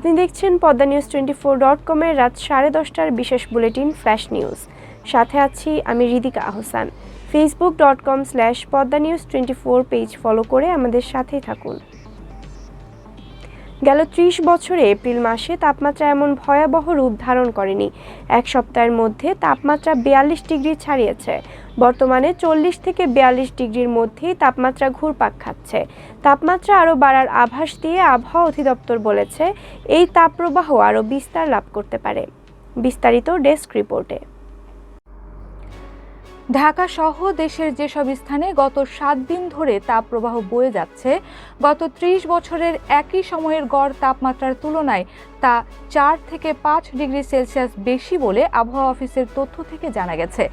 আপনি দেখছেন Padma news twenty four dot কমের রাত সাড়ে দশটার বিশেষ বুলেটিন ফ্ল্যাশ নিউজ। সাথে আছি আমি Ridika Ahsan. Facebook dot com slash Padma news twenty four page follow করে আমাদের সাথেই থাকুন। গেল ত্রিশ বছরে এপ্রিল মাসে তাপমাত্রা এমন ভয়াবহ রূপ ধারণ করেনি। এক সপ্তাহের মধ্যে তাপমাত্রা বিয়াল্লিশ ডিগ্রি ছাড়িয়েছে। বর্তমানে চল্লিশ থেকে বিয়াল্লিশ ডিগ্রির মধ্যেই তাপমাত্রা ঘুরপাক খাচ্ছে। তাপমাত্রা আরও বাড়ার আভাস দিয়ে আবহাওয়া অধিদপ্তর বলেছে, এই তাপপ্রবাহ আরও বিস্তার লাভ করতে পারে। বিস্তারিত ডেস্ক রিপোর্টে। ঢাকা সহ দেশের যেসব স্থানে গত সাত দিন ধরে তাপপ্রবাহ বয়ে যাচ্ছে, গত ত্রিশ বছরের একই সময়ের গড় তাপমাত্রার তুলনায় তা চার থেকে পাঁচ ডিগ্রি সেলসিয়াস বেশি বলে আবহাওয়া অফিসের তথ্য থেকে জানা গেছে।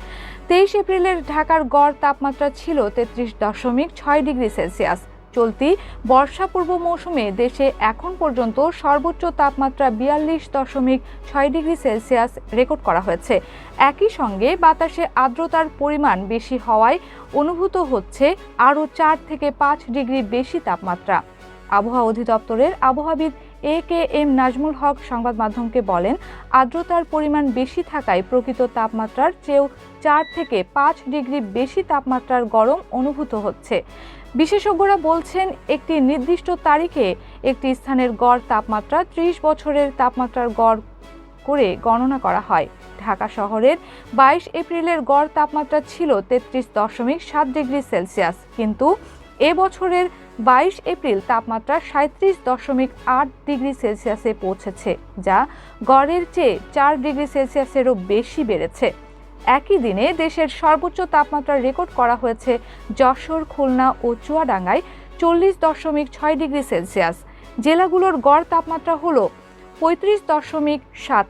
তেইশ এপ্রিলের ঢাকার গড় তাপমাত্রা ছিল তেত্রিশ দশমিক ছয় ডিগ্রি সেলসিয়াস। চলতি বর্ষা পূর্ব মৌসুমে দেশে এখন পর্যন্ত সর্বোচ্চ তাপমাত্রা বিয়াল্লিশ দশমিক ছয় ডিগ্রি সেলসিয়াস রেকর্ড করা হয়েছে। একই সঙ্গে বাতাসে আর্দ্রতার পরিমাণ বেশি হওয়ায় অনুভূত হচ্ছে আরও চার থেকে পাঁচ ডিগ্রি বেশি তাপমাত্রা। আবহাওয়া অধিদপ্তরের আবহাওয়াবিদ এ কে এম নাজমুল হক সংবাদ মাধ্যমকে বলেন, আর্দ্রতার পরিমাণ বেশি থাকায় প্রকৃত তাপমাত্রার চেয়েও চার থেকে পাঁচ ডিগ্রি বেশি তাপমাত্রার গরম অনুভূত হচ্ছে। বিশেষজ্ঞরা বলছেন, একটি নির্দিষ্ট তারিখে একটি স্থানের গড় তাপমাত্রা ত্রিশ বছরের তাপমাত্রার গড় করে গণনা করা হয়। ঢাকা শহরের বাইশ এপ্রিলের গড় তাপমাত্রা ছিল তেত্রিশ দশমিক সাত ডিগ্রি সেলসিয়াস। কিন্তু এ বছরের বাইশ এপ্রিল তাপমাত্রা সাঁত্রিশ দশমিক আট ডিগ্রি সেলসিয়াসে পৌঁছেছে, যা গড়ের চেয়ে চার ডিগ্রি সেলসিয়াসেরও বেশি বেড়েছে। একই দিনে দেশের সর্বোচ্চ তাপমাত্রা রেকর্ড করা হয়েছে যশোর, খুলনা ও চুয়াডাঙ্গায় চল্লিশ দশমিক ছয় ডিগ্রি সেলসিয়াস। জেলাগুলোর গড় তাপমাত্রা হল পঁয়ত্রিশ দশমিক সাত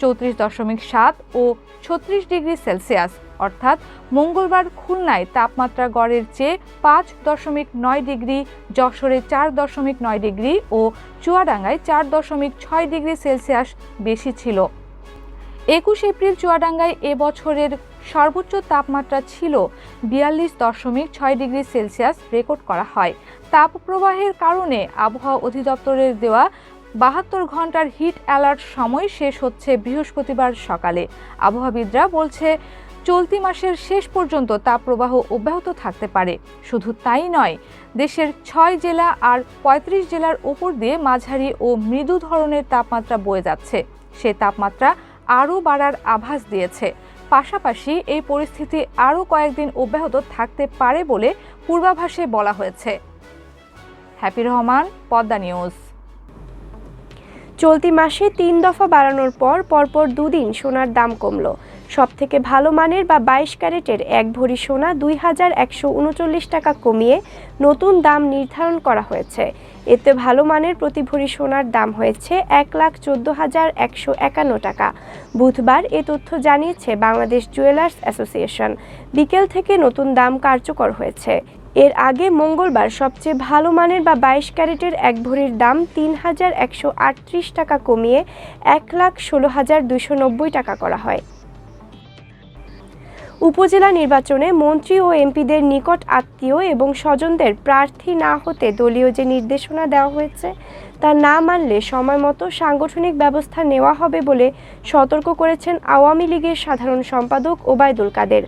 চৌত্রিশ দশমিক সাত ও ছত্রিশ ডিগ্রি সেলসিয়াস। অর্থাৎ মঙ্গলবার খুলনায় তাপমাত্রা গড়ের চেয়ে পাঁচ দশমিক নয় ডিগ্রি, যশোরে চার দশমিক নয় ডিগ্রি ও চুয়াডাঙ্গায় চার দশমিক ছয় ডিগ্রি সেলসিয়াস বেশি ছিল। একুশ এপ্রিল চুয়াডাঙ্গায় এ বছরের সর্বোচ্চ তাপমাত্রা ছিল বিয়াল্লিশ দশমিক ছয় ডিগ্রি সেলসিয়াস রেকর্ড করা হয়। তাপপ্রবাহের কারণে আবহাওয়া অধিদপ্তরের দেওয়া বাহাত্তর ঘণ্টার হিট অ্যালার্ট সময় শেষ হচ্ছে বৃহস্পতিবার সকালে। আবহাওয়াবিদরা বলছে, চলতি মাসের শেষ পর্যন্ত তাপপ্রবাহ অব্যাহত থাকতে পারে। শুধু তাই নয়, দেশের ছয় জেলা আর ৩৫ জেলার ওপর দিয়ে মাঝারি ও মৃদু ধরনের তাপমাত্রা বয়ে যাচ্ছে। সে তাপমাত্রা আরও বাড়ার আভাস দিয়েছে। পাশাপাশি এই পরিস্থিতি আরও কয়েকদিন অব্যাহত থাকতে পারে বলে পূর্বাভাসে বলা হয়েছে। Happy Rahman, Padma news. চলতি মাসে তিন দফা বাড়ানোর পর পরপর দুদিন সোনার দাম কমল। সব থেকে ভালো মানের বা বাইশ ক্যারেটের এক ভরি সোনা দুই হাজার একশো উনচল্লিশ টাকা কমিয়ে নতুন দাম নির্ধারণ করা হয়েছে। এতে ভালো মানের প্রতি ভরি সোনার দাম হয়েছে এক লাখ চোদ্দ হাজার একশো একান্ন টাকা। বুধবার এ তথ্য জানিয়েছে বাংলাদেশ জুয়েলার্স অ্যাসোসিয়েশন। বিকেল থেকে নতুন দাম কার্যকর হয়েছে। এর আগে মঙ্গলবার সবচেয়ে ভালো মানের বা বাইশ ক্যারেটের এক ভরির দাম তিন হাজার একশো আটত্রিশ টাকা কমিয়ে এক লাখ ষোলো হাজার দুশো নব্বই টাকা করা হয়। উপজেলা নির্বাচনে মন্ত্রী ও এমপিদের নিকট আত্মীয় এবং স্বজনদের প্রার্থী না হতে দলীয় যে নির্দেশনা দেওয়া হয়েছে তা না মানলে সময় মতো সাংগঠনিক ব্যবস্থা নেওয়া হবে বলে সতর্ক করেছেন আওয়ামী লীগের সাধারণ সম্পাদক ওবায়দুল কাদের।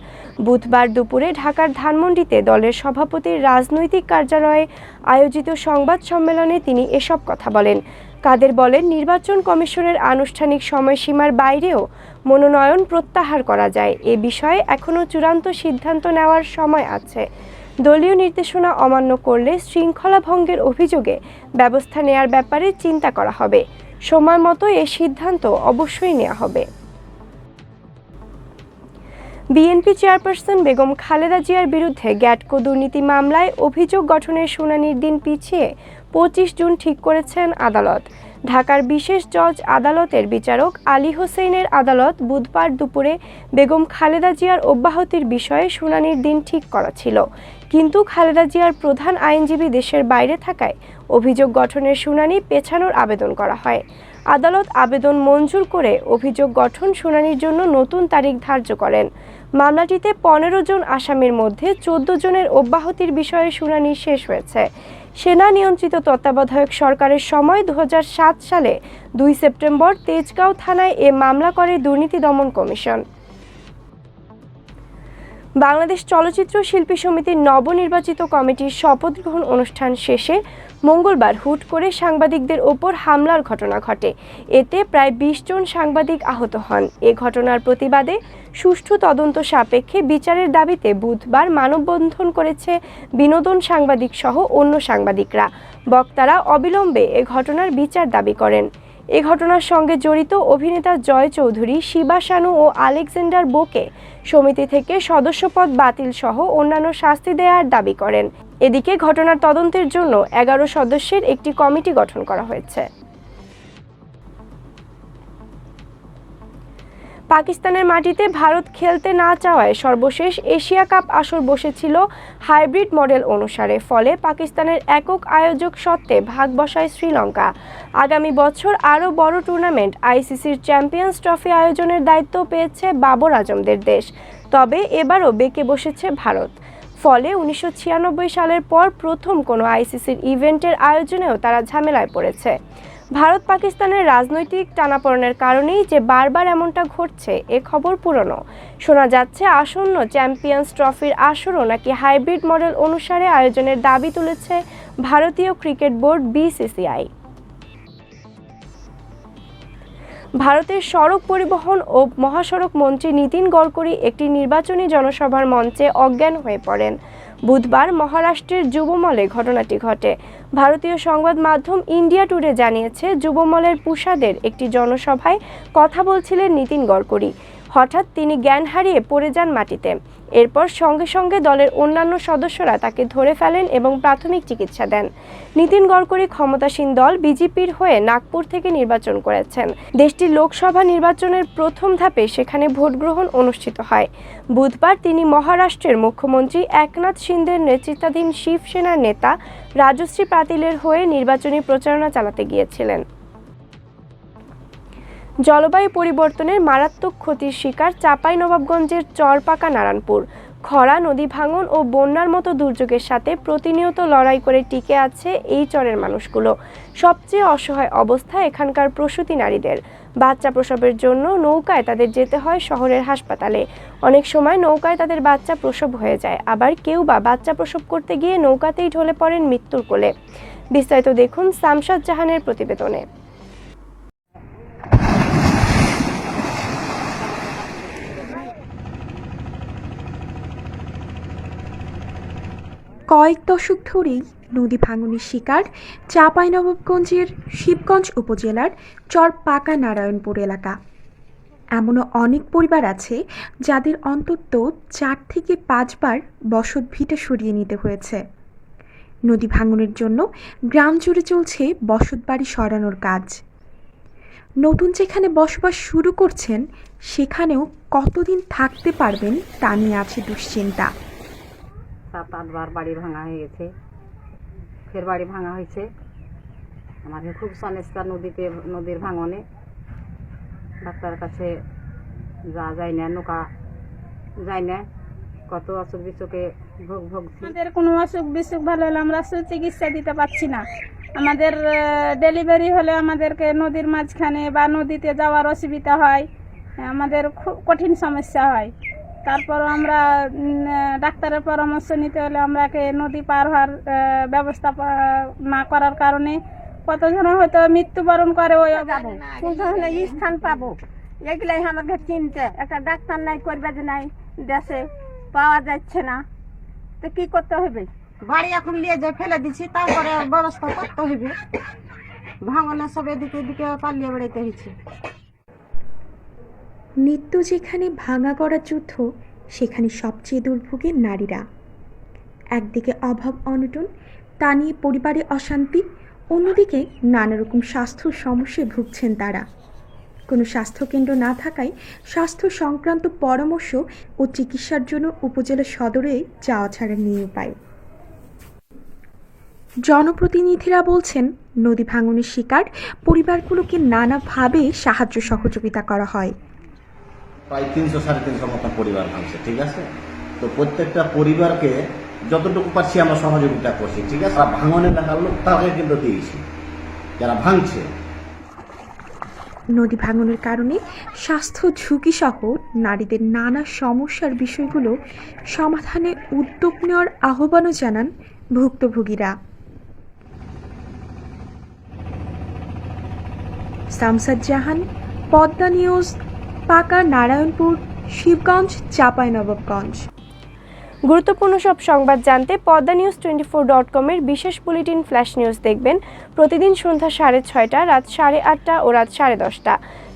বুধবার দুপুরে ঢাকার ধানমন্ডিতে দলের সভাপতির রাজনৈতিক কার্যালয়ে আয়োজিত সংবাদ সম্মেলনে তিনি এসব কথা বলেন। কাদের বলেন, নির্বাচন কমিশনের আনুষ্ঠানিক সময়সীমার বাইরেও মনোনয়ন প্রত্যাহার করা যায়। এ বিষয়ে এখনও চূড়ান্ত সিদ্ধান্ত নেওয়ার সময় আছে। দলীয় নির্দেশনা অমান্য করলে শৃঙ্খলা ভঙ্গের অভিযোগে ব্যবস্থা নেয়ার ব্যাপারে চিন্তা করা হবে। সময় মতো এ সিদ্ধান্ত অবশ্যই নেওয়া হবে। বিএনপি চেয়ারপারসন বেগম খালেদা জিয়ার বিরুদ্ধে গ্যাটকো দুর্নীতি মামলায় অভিযোগ গঠনের শুনানির দিন পিছিয়ে পঁচিশ জুন ঠিক করেছেন আদালত। ঢাকার বিশেষ জজ আদালতের বিচারক আলী হোসেনের আদালত বুধবার দুপুরে বেগম খালেদা জিয়ার অব্যাহতির বিষয়ে শুনানির দিন ঠিক করা ছিল। কিন্তু খালেদা জিয়ার প্রধান আইনজীবী দেশের বাইরে থাকায় অভিযোগ গঠনের শুনানি পেছানোর আবেদন করা হয়। আদালত আবেদন মঞ্জুর করে অভিযোগ গঠন শুনানির জন্য নতুন তারিখ ধার্য করেন। মামলাটিতে পনেরো জন আসামির মধ্যে চোদ্দ জনের অব্যাহতির বিষয়ে শুনানি শেষ হয়েছে। সেনা নিয়ন্ত্রিত তত্ত্বাবধায়ক সরকারের সময় দু হাজার সাত সালে দুই সেপ্টেম্বর তেজগাঁও থানায় এ মামলা করে দুর্নীতি দমন কমিশন। বাংলাদেশ চলচ্চিত্র শিল্পী সমিতির নবনির্বাচিত কমিটির শপথ গ্রহণ অনুষ্ঠান শেষে মঙ্গলবার হুট করে সাংবাদিকদের ওপর হামলার ঘটনা ঘটে। এতে প্রায় বিশ জন সাংবাদিক আহত হন। এ ঘটনার প্রতিবাদে সুষ্ঠু তদন্ত সাপেক্ষে বিচারের দাবিতে বুধবার মানববন্ধন করেছে বিনোদন সাংবাদিক সহ অন্য সাংবাদিকরা। বক্তারা অবিলম্বে এ ঘটনার বিচার দাবি করেন। এ ঘটনার সঙ্গে জড়িত অভিনেতা জয় চৌধুরী, শিবা শানু ও আলেকজান্ডার বোকে সমিতি থেকে সদস্যপদ বাতিল সহ অন্যান্য শাস্তি দেওয়ার দাবি করেন। এদিকে ঘটনার তদন্তের জন্য এগারো সদস্যের একটি কমিটি গঠন করা হয়েছে। পাকিস্তানের মাটিতে ভারত খেলতে না চাওয়ায় সর্বশেষ এশিয়া কাপ আসর বসেছিল হাইব্রিড মডেল অনুসারে, ফলে পাকিস্তানের একক আয়োজক সত্ত্বে ভাগ বসায় শ্রীলঙ্কা। আগামী বছর আরও বড় টুর্নামেন্ট আইসিসির চ্যাম্পিয়ন্স ট্রফি আয়োজনের দায়িত্ব পেয়েছে বাবর আজমদের দেশ। তবে এবারও বেঁকে বসেছে ভারত। ফলে উনিশশো ছিয়ানব্বই সালের পর প্রথম কোনো আইসিসির ইভেন্টের আয়োজনেও তারা ঝামেলায় পড়েছে। ভারত পাকিস্তানের রাজনৈতিক টানাপোড়েনের কারণেই যে বারবার এমনটা ঘটছে, এ খবর পুরনো। শোনা যাচ্ছে আসন্ন চ্যাম্পিয়ন্স ট্রফির আসরও নাকি হাইব্রিড মডেল অনুসারে আয়োজনের দাবি তুলেছে ভারতীয় ক্রিকেট বোর্ড বিসিসিআই। ভারতের সড়ক পরিবহন ও মহাসড়ক মন্ত্রী নীতিন গডকরি একটি নির্বাচনী জনসভার মঞ্চে অজ্ঞান হয়ে পড়েন। বুধবার মহারাষ্ট্রের যুবমলে ঘটনাটি ঘটে। ভারতীয় সংবাদ মাধ্যম ইন্ডিয়া টুডে জানিয়েছে, যুবমলের পুষাদের একটি জনসভায় কথা বলছিলেন নীতিন গডকরি। হঠাৎ তিনি জ্ঞান হারিয়ে পড়ে যান মাটিতে। এরপর সঙ্গে সঙ্গে দলের অন্যান্য সদস্যরা তাকে ধরে ফেলেন এবং প্রাথমিক চিকিৎসা দেন। নীতিন গডকরি ক্ষমতাসীন দল বিজেপির হয়ে নাগপুর থেকে নির্বাচন করেছেন। দেশটির লোকসভা নির্বাচনের প্রথম ধাপে সেখানে ভোট গ্রহণ অনুষ্ঠিত হয়। বুধবার তিনি মহারাষ্ট্রের মুখ্যমন্ত্রী একনাথ সিন্ধের নেতৃত্বাধীন শিবসেনার নেতা রাজশ্রী পাতিলের হয়ে নির্বাচনী প্রচারণা চালাতে গিয়েছিলেন। জলবায়ু পরিবর্তনের মারাত্মক ক্ষতির শিকার চাপাই নবাবগঞ্জের চরপাকা নারায়ণপুর। খরা, নদী ভাঙন ও বন্যার মতো দুর্যোগের সাথে প্রতিনিয়ত লড়াই করে টিকে আছে এই চরের মানুষগুলো। সবচেয়ে অসহায় অবস্থা এখানকার প্রসূতি নারীদের। বাচ্চা প্রসবের জন্য নৌকায় তাদের যেতে হয় শহরের হাসপাতালে। অনেক সময় নৌকায় তাদের বাচ্চা প্রসব হয়ে যায়। আবার কেউ বা বাচ্চা প্রসব করতে গিয়ে নৌকাতেই ঢলে পড়েন মৃত্যুর কোলে। বিস্তারিত দেখুন সামসাদ জাহানের প্রতিবেদনে। কয়েক দশক ধরেই নদী ভাঙনের শিকার চাঁপাইনবাবগঞ্জের শিবগঞ্জ উপজেলার চর পাকা নারায়ণপুর এলাকা। এমনও অনেক পরিবার আছে যাদের অন্তত চার থেকে পাঁচবার বসত ভিটে সরিয়ে নিতে হয়েছে। নদী ভাঙনের জন্য গ্রাম জুড়ে চলছে বসত বাড়ি সরানোর কাজ। নতুন যেখানে বসবাস শুরু করছেন, সেখানেও কতদিন থাকতে পারবেন তা নিয়ে আছে দুশ্চিন্তা। সাত আটবার বাড়ি ভাঙা হয়ে গেছে। ফের বাড়ি ভাঙা হয়েছে। আমাদের খুব সমস্যা নদীতে, নদীর ভাঙনে। ডাক্তার কাছে যা যায় না নৌকা যায় না কত অসুখ বিসুখে ভোগ ভোগছি। আমাদের কোনো অসুখ বিসুখ ভালো হলে আমরা সুচিকিৎসা দিতে পারছি না। আমাদের ডেলিভারি হলে আমাদেরকে নদীর মাঝখানে বা নদীতে যাওয়ার অসুবিধা হয়। আমাদের খুব কঠিন সমস্যা হয়। তারপর আমরা ডাক্তারের পরামর্শ নিতে হলে আমরাকে নদী পার হওয়ার ব্যবস্থা না করার কারণে কতজনের হয়তো মৃত্যুবরণ করে ওই স্থান পাবো? এগুলাই আমাকে চিনতে। একটা ডাক্তার নাই করবে যে নাই দেশে পাওয়া যাচ্ছে না। তো কি করতে হবে? বাড়ি এখন নিয়ে যে ফেলে দিচ্ছি তারপরে ব্যবস্থা করতে হবে। ভাঙনে সব এদিকে এদিকে পালিয়ে বেড়াইতে হয়েছে। নিত্য যেখানে ভাঙা করা যুদ্ধ, সেখানে সবচেয়ে দুর্ভোগের নারীরা। একদিকে অভাব অনটন, তা নিয়ে পরিবারে অশান্তি, অন্যদিকে নানা রকম স্বাস্থ্য সমস্যায় ভুগছেন তারা। কোনো স্বাস্থ্যকেন্দ্র না থাকায় স্বাস্থ্য সংক্রান্ত পরামর্শ ও চিকিৎসার জন্য উপজেলা সদরে যাওয়া ছাড়া নিয়ে উপায়। জনপ্রতিনিধিরা বলছেন, নদী ভাঙনের শিকার পরিবারগুলোকে নানাভাবে সাহায্য সহযোগিতা করা হয়। প্রায় তিনশো, সাড়ে তিনশো মতো পরিবার ভাঙছে, ঠিক আছে? তো প্রত্যেকটা পরিবারকে যতটুকু পারছি আমরা সহযোগিতা করছি, ঠিক আছে? আর ভাঙন এলাকার লোক, তাকে কিন্তু দিয়েছি। যারা ভাঙছে। নদী ভাঙনের কারণে স্বাস্থ্য ঝুঁকি সহ নারীদের নানা সমস্যার বিষয়গুলো সমাধানে উদ্যোগ নেওয়ার আহ্বানও জানান ভুক্তভোগীরা। সামসাদ জাহান, পদ্মা নিউজ পাকা নারায়ণপুর, শিবগঞ্জ, চাঁপাইনবাবগঞ্জ। গুরুত্বপূর্ণ সব সংবাদ জানতে Padma news twenty four dot কমের বিশেষ বুলেটিন ফ্ল্যাশ নিউজ দেখবেন। প্রতিদিন সন্ধ্যা সাড়ে ছয়টা, রাত সাড়ে আটটা ও রাত সাড়ে দশটা।